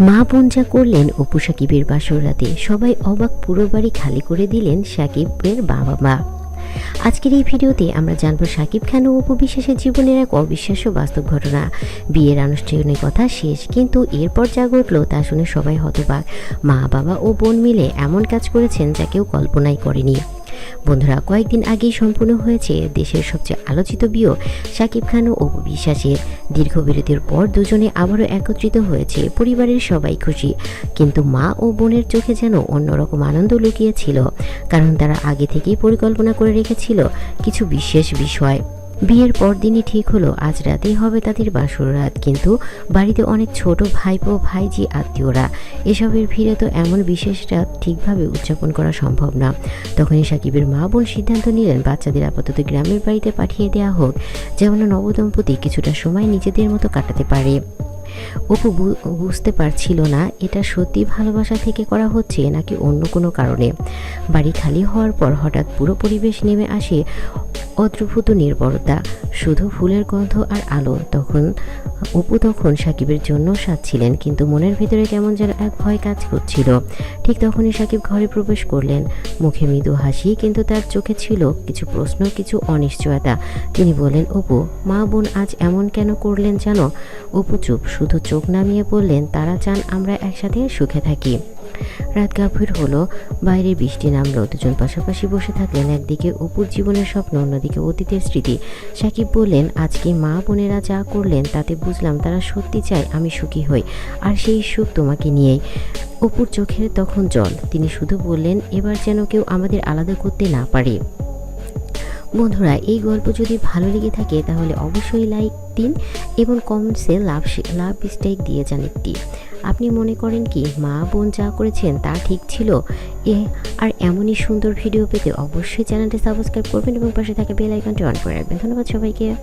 মা বোন যা করলেন অপু সাকিবের বাসর রাতে সবাই অবাক পুরো বাড়ি খালি করে দিলেন সাকিবের বাবা মা। আজকের এই ভিডিওতে আমরা জানব সাকিব খান ও অপু বিশ্বাসের জীবনের এক অবিশ্বাস্য বাস্তব ঘটনা। বিয়ের আনুষ্ঠানিকতা শেষ, কিন্তু এরপর যা ঘটলো তা শুনে সবাই হতবাক। মা, বাবা ও বোন মিলে এমন কাজ করেছেন যা কেউ কল্পনাই করেনি। বন্ধুরা, কয়েকদিন আগেই সম্পূর্ণ হয়েছে দেশের সবচেয়ে আলোচিত বিয় শাকিব খান ও অপু বিশ্বাসের। দীর্ঘ বিরতির পর দুজনে আবারও একত্রিত হয়েছে, পরিবারের সবাই খুশি। কিন্তু মা ও বোনের চোখে যেন অন্যরকম আনন্দ লুকিয়েছিল, কারণ তারা আগে থেকেই পরিকল্পনা করে রেখেছিল কিছু বিশেষ বিষয়। বিয়ের পরদিনই ঠিক হলো, আজ রাতেই হবে তাদের বাসর রাত। কিন্তু বাড়িতে অনেক ছোট ভাইপো ভাইজি আত্মীয়রা, এসবের ভিড়ে তো এমন বিশেষ রাত ঠিকভাবে উদযাপন করা সম্ভব না। তখনই সাকিবের মা বোন সিদ্ধান্ত নিলেন, বাচ্চাদের আপাতত গ্রামের বাড়িতে পাঠিয়ে দেওয়া হোক, যেমন নবদম্পতি কিছুটা সময় নিজেদের মতো কাটাতে পারে। অপু বুঝতে পারছিল না, এটা সত্যি ভালোবাসা থেকে করা হচ্ছে নাকি অন্য কোনো কারণে। বাড়ি খালি হওয়ার পর হঠাৎ পুরো পরিবেশ নেমে আসে অদ্রভূত নির্ভরতা শুধু ফুলের গন্ধ আর আলো তখন, অপু তখন সাকিবের জন্য সাজছিলেন, কিন্তু মনের ভিতরে কেমন যেন এক ভয় কাজ করছিল। ঠিক তখনই সাকিব ঘরে প্রবেশ করলেন। মুখে মৃদু হাসি, কিন্তু তার চোখে ছিল কিছু প্রশ্ন, কিছু অনিশ্চয়তা। তিনি বললেন, অপু, মা বোন আজ এমন কেন করলেন জানো? অপু চুপ, শুধু চোখ নামিয়ে বললেন, তারা চান আমরা একসাথে সুখে থাকি। রাত গাভীর হলো, বাইরে বৃষ্টি নামলো, দুজন পাশাপাশি বসে থাকলেন একদিকে অপুর জীবনের স্বপ্ন, অন্যদিকে অতীতের স্মৃতি। সাকিব বললেন, আজকে মা বোনেরা যা করলেন, তাতে বুঝলাম তারা সত্যি চায় আমি সুখী হই, আর সেই সুখ তোমাকে নিয়েই। অপুর চোখের তখন জল। তিনি শুধু বললেন, এবার যেন কেউ আমাদের আলাদা করতে না পারে। বন্ধুরা, এই গল্প যদি ভালো লেগে থাকে, তাহলে অবশ্যই লাইক দিন এবং কমেন্টসে লাভ লাভ স্ট্রাইক দিয়ে যান একটি। আপনি মনে করেন কি, মা বোন যা করেছেন তা ঠিক ছিল? এ, আর এমনই সুন্দর ভিডিও পেতে অবশ্যই চ্যানেলটি সাবস্ক্রাইব করবেন এবং পাশে থাকা বেল আইকনটি অন করে রাখবেন। ধন্যবাদ সবাইকে।